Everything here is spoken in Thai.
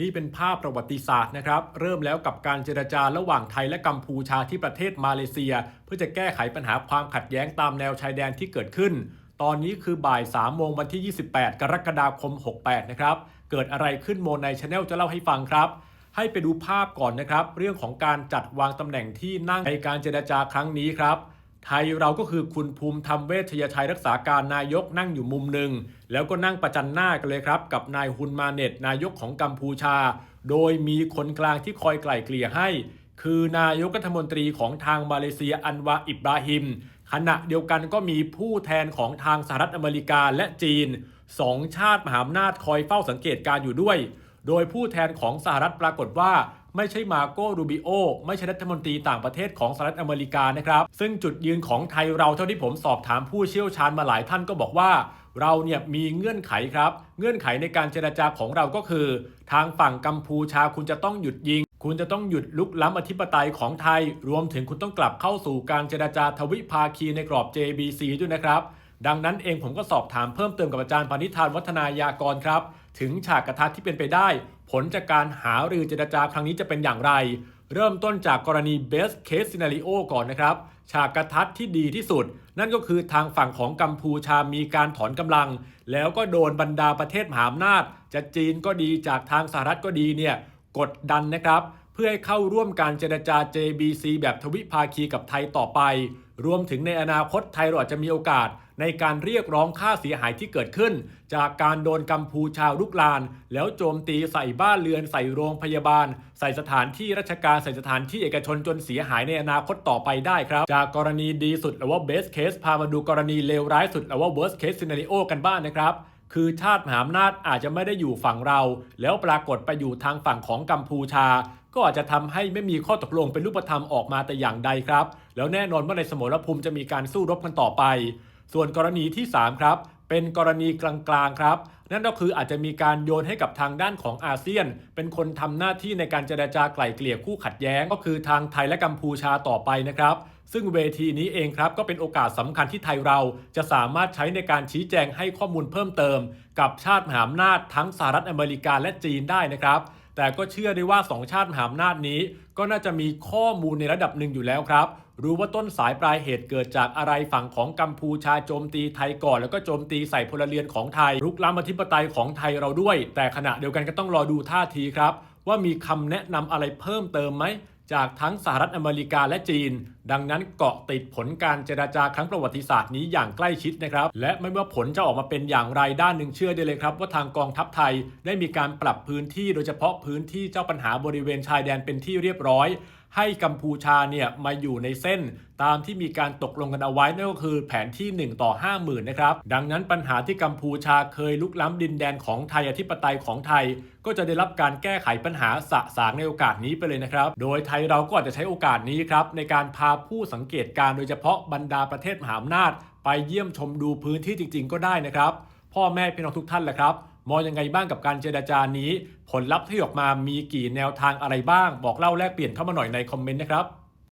นี่เป็นภาพประวัติศาสตร์นะครับ เริ่มแล้วกับการเจรจาระหว่างไทยและกัมพูชาที่ประเทศมาเลเซีย เพื่อจะแก้ไขปัญหาความขัดแย้งตามแนวชายแดนที่เกิดขึ้น ตอนนี้คือบ่าย3โมงวันที่ 28 กรกฎาคม 68 นะครับ เกิดอะไรขึ้นโมในชาแนลจะเล่าให้ฟังครับ ให้ไปดูภาพก่อนนะครับ เรื่องของการจัดวางตำแหน่งที่นั่งในการเจรจาครั้งนี้ครับ ไทยเราก็คือคุณภูมิธรรมเวชยชัยรักษาการนายกนั่งอยู่มุมหนึ่ง แล้วก็นั่งประจันหน้ากันเลยครับ กับนายฮุนมาเน็ตนายกของกัมพูชา โดยมีคนกลางที่คอยไกล่เกลี่ยให้ คือนายกรัฐมนตรีของทางมาเลเซียอันวาอิบราฮิม ขณะเดียวกันก็มีผู้แทนของทางสหรัฐอเมริกาและจีนสองชาติมหาอำนาจคอยเฝ้าสังเกตการ์อยู่ด้วย โดยผู้แทนของสหรัฐปรากฏว่า ไม่ใช่มาโกรูบิโอไม่ใช่รัฐมนตรีต่างประเทศของสหรัฐอเมริกานะครับ ซึ่งจุดยืนของไทยเราเท่าที่ผมสอบถามผู้เชี่ยวชาญมาหลายท่านก็บอกว่า เราเนี่ยมีเงื่อนไขครับ เงื่อนไขในการเจรจาของเราก็คือ ทางฝั่งกัมพูชาคุณจะต้องหยุดยิงคุณจะต้องหยุดลุกล้ำอธิปไตยของไทย รวมถึงคุณต้องกลับเข้าสู่การเจรจาทวิภาคีในกรอบ JBC ด้วยนะครับ ดังนั้นเองผมก็สอบถามเพิ่มเติมกับอาจารย์พานิธานวัฒนายากรครับ ถึงฉากกระทัดที่เป็นไปได้ ผลจากการหารือเจรจาครั้งนี้จะเป็นอย่างไร เริ่มต้นจากกรณี best case scenario ก่อนนะครับ ฉากกระทัดที่ดีที่สุด นั่นก็คือทางฝั่งของกัมพูชามีการถอนกำลัง แล้วก็โดนบรรดาประเทศมหาอำนาจ จะจีนก็ดีจากทางสหรัฐก็ดีเนี่ยกดดันนะครับ พื่อให้เข้าร่วมการเจรจา JBC แบบทวิภาคีกับไทยต่อไป รวมถึงในอนาคตไทยเราอาจจะมีโอกาส ในการเรียกร้องค่าเสียหายที่เกิดขึ้น จากการโดนกัมพูชาลุกลาน แล้วโจมตีใส่บ้านเรือน ใส่โรงพยาบาล ใส่สถานที่ราชการใส่สถานที่เอกชนจนเสียหายในอนาคตต่อไปได้ครับ จากกรณีดีสุดหรือว่า best case พามาดูกรณีเลวร้ายสุดหรือว่า worst case scenario กันบ้างนะครับ คือชาติมหาอำนาจอาจจะไม่ได้อยู่ฝั่งเรา แล้วปรากฏไปอยู่ทางฝั่งของกัมพูชา ก็อาจจะทำให้ไม่มีข้อตกลงเป็นรูปธรรมออกมาแต่อย่างใดครับ แล้วแน่นอนว่าในสมรภูมิจะมีการสู้รบกันต่อไป ส่วนกรณีที่ 3 ครับ เป็นกรณีกลางๆครับนั่นก็คืออาจจะมีการโยนให้กับทางด้านของอาเซียน เป็นคนทำหน้าที่ในการเจรจาไกล่เกลี่ยคู่ขัดแย้ง ก็คือทางไทยและกัมพูชาต่อไปนะครับ ซึ่งเวทีนี้เองครับก็เป็นโอกาสสำคัญที่ไทยเราจะสามารถใช้ในการชี้แจงให้ข้อมูลเพิ่มเติม กับชาติมหาอำนาจทั้งสหรัฐอเมริกาและจีนได้นะครับแต่ก็เชื่อได้ว่าสองชาติมหาอำนาจนี้ก็น่าจะมีข้อมูลในระดับหนึ่งอยู่แล้วครับ รู้ว่าต้นสายปลายเหตุเกิดจากอะไรฝั่งของกัมพูชาโจมตีไทยก่อน แล้วก็โจมตีใส่พลเรือนของไทยรุกล้ำอธิปไตยของไทยเราด้วย แต่ขณะเดียวกันก็ต้องรอดูท่าทีครับ ว่ามีคำแนะนำอะไรเพิ่มเติมไหมจากทั้งสหรัฐอเมริกาและจีน ดังนั้นเกาะติดผลการเจราจาครั้งประวัติศาสตร์นี้อย่างใกล้ชิดนะครับ และไม่ว่าผลจะออกมาเป็นอย่างไรด้านหนึ่งเชื่อได้เลยครับ ว่าทางกองทัพไทยได้มีการปรับพื้นที่โดยเฉพาะพื้นที่เจ้าปัญหาบริเวณชายแดนเป็นที่เรียบร้อย ให้กัมพูชาเนี่ยมาอยู่ในเส้นตามที่มีการตกลงกันเอาไว้นั่นก็คือแผนที่ 1 ต่อ 50,000นะครับ ดังนั้นปัญหาที่กัมพูชาเคยลุกล้ำดินแดนของไทยอธิปไตยของไทย ก็จะได้รับการแก้ไขปัญหาสะสางในโอกาสนี้ไปเลยนะครับ โดยไทยเราก็อาจจะใช้โอกาสนี้ครับในการพาผู้สังเกตการณ์โดยเฉพาะบรรดาประเทศมหาอำนาจ ไปเยี่ยมชมดูพื้นที่จริง ๆ ก็ได้นะครับ พ่อแม่พี่น้องทุกท่านแหละครับมองยังไงบ้างกับการเจรจานี้ ผลลัพธ์ที่ออกมามีกี่แนวทางอะไรบ้าง บอกเล่าแลกเปลี่ยนเข้ามาหน่อยในคอมเมนต์นะครับ